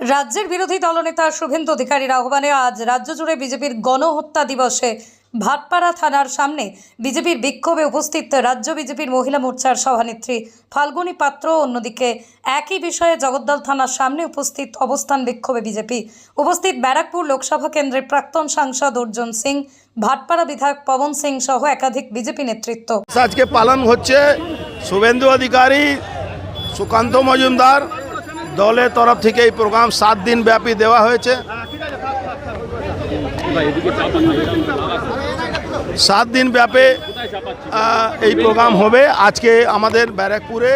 রাজ্যের বিরোধী দলনেতা শুভেন্দু অধিকারীর আহ্বানে আজ রাজ্য জুড়ে বিজেপির গণহত্যা দিবসে ভাটপাড়া থানার সামনে বিজেপির বিক্ষোভে উপস্থিত রাজ্য বিজেপির মহিলা মোর্চার সভানেত্রী ফাল্গুনী পাত্র। অন্যদিকে একই বিষয়ে জগদ্দল থানার সামনে উপস্থিত অবস্থান বিক্ষোভে বিজেপি। উপস্থিত ব্যারাকপুর লোকসভা কেন্দ্রের প্রাক্তন সাংসদ অর্জুন সিং, ভাটপাড়া বিধায়ক পবন সিং সহ একাধিক বিজেপি নেতৃত্ব। আজকে পালন হচ্ছে শুভেন্দু অধিকারী, সুকান্ত মজুমদার দলের তরফ থেকে এই প্রোগ্রাম সাত দিন ব্যাপী দেওয়া হয়েছে। সাত দিন ব্যাপী এই প্রোগ্রাম হবে। আজকে আমাদের ব্যারাকপুরে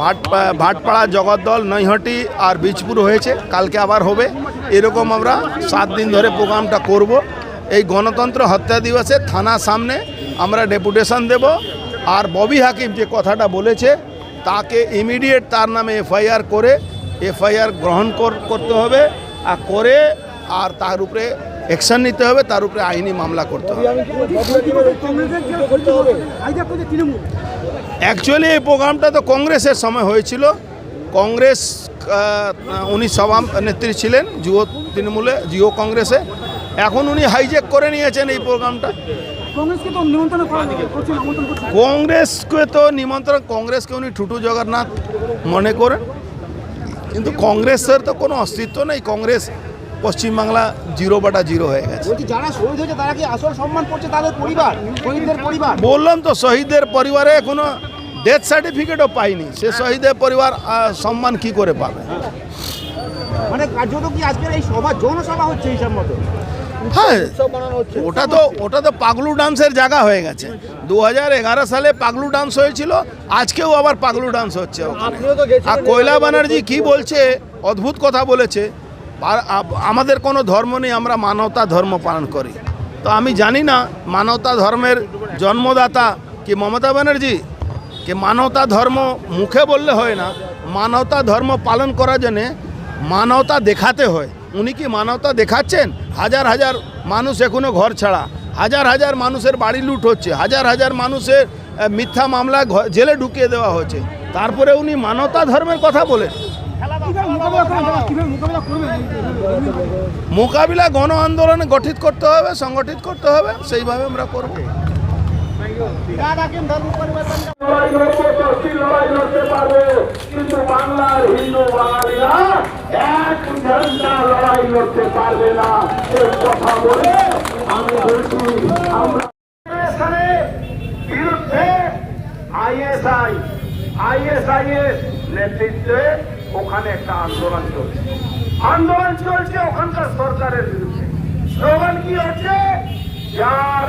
ভাট ভাটপাড়া জগদ্দল, নৈহাটি আর বীজপুর হয়েছে। কালকে আবার হবে। এরকম আমরা সাত দিন ধরে প্রোগ্রামটা করব। এই গণতন্ত্র হত্যা দিবসে থানার সামনে আমরা ডেপুটেশন দেব। আর ববি হাকিম যে কথাটা বলেছে, তাকে ইমিডিয়েট তার নামে এফআইআর করে এফআইআর গ্রহণ কর- করতে হবে আর করে আর তার উপরে অ্যাকশন নিতে হবে, তার উপরে আইনি মামলা করতে হবে। অ্যাকচুয়ালি এই প্রোগ্রামটা তো কংগ্রেসের সময় হয়েছিল। কংগ্রেস উনি সভা নেত্রী ছিলেন, যুব তৃণমূলে জিও কংগ্রেসে। এখন উনি হাইজ্যাক করে নিয়েছেন এই প্রোগ্রামটা। কংগ্রেসকে তো নিমন্ত্রণ, কংগ্রেসকে উনি ঠুটু জগন্নাথ মনে করেন। কিন্তু কংগ্রেসের তো কোনো অস্তিত্ব নেই। কংগ্রেস পশ্চিমবাংলা জিরো বাটা জিরো হয়ে গেছে। যারা শহীদ হয়েছে তারা কি আসল সম্মান করছে তাদের পরিবার শহীদদের পরিবার? বললাম তো শহীদদের পরিবারে কোনো ডেথ সার্টিফিকেটও পাইনি। সে শহীদের পরিবার সম্মান কি করে পাবে? মানে কার্যত কি আজকের এই সভা যৌন সভা হচ্ছে হিসাব মতো? হ্যাঁ ওটা তো ওটা তো পাগলু ডান্সের জায়গা হয়ে গেছে। দু হাজার এগারো সালে পাগলু ডান্স হয়েছিল আজকেও আবার পাগলু ডান্স হচ্ছে আর কৈলা ব্যানার্জি কি বলছে অদ্ভুত কথা বলেছে। আর আমাদের কোনো ধর্ম নেই আমরা মানবতা ধর্ম পালন করি। তো আমি জানি না মানবতা ধর্মের জন্মদাতা কি মমতা ব্যানার্জি? কি মানবতা ধর্ম মুখে বললে হয় না মানবতা ধর্ম পালন করার জন্যে মানবতা দেখাতে হয়। উনি কি মানবতা দেখাচ্ছেন? হাজার হাজার মানুষ এখনও ঘর ছাড়া। হাজার হাজার মানুষের বাড়ি লুট হচ্ছে। হাজার হাজার মানুষের মিথ্যা মামলা জেলে ঢুকিয়ে দেওয়া হচ্ছে। তারপরে উনি মানবতা ধর্মের কথা বলেন। মোকাবিলা গণ আন্দোলনে গঠিত করতে হবে, সংগঠিত করতে হবে, সেইভাবে আমরা করব। লড়তে পারবে না। এই কথা বলে আমি বলছি বিরুদ্ধে নেতৃত্বে ওখানে একটা আন্দোলন চলছে। আন্দোলন চলছে ওখানকার সরকারের বিরুদ্ধে। স্লোগান কি হচ্ছে যার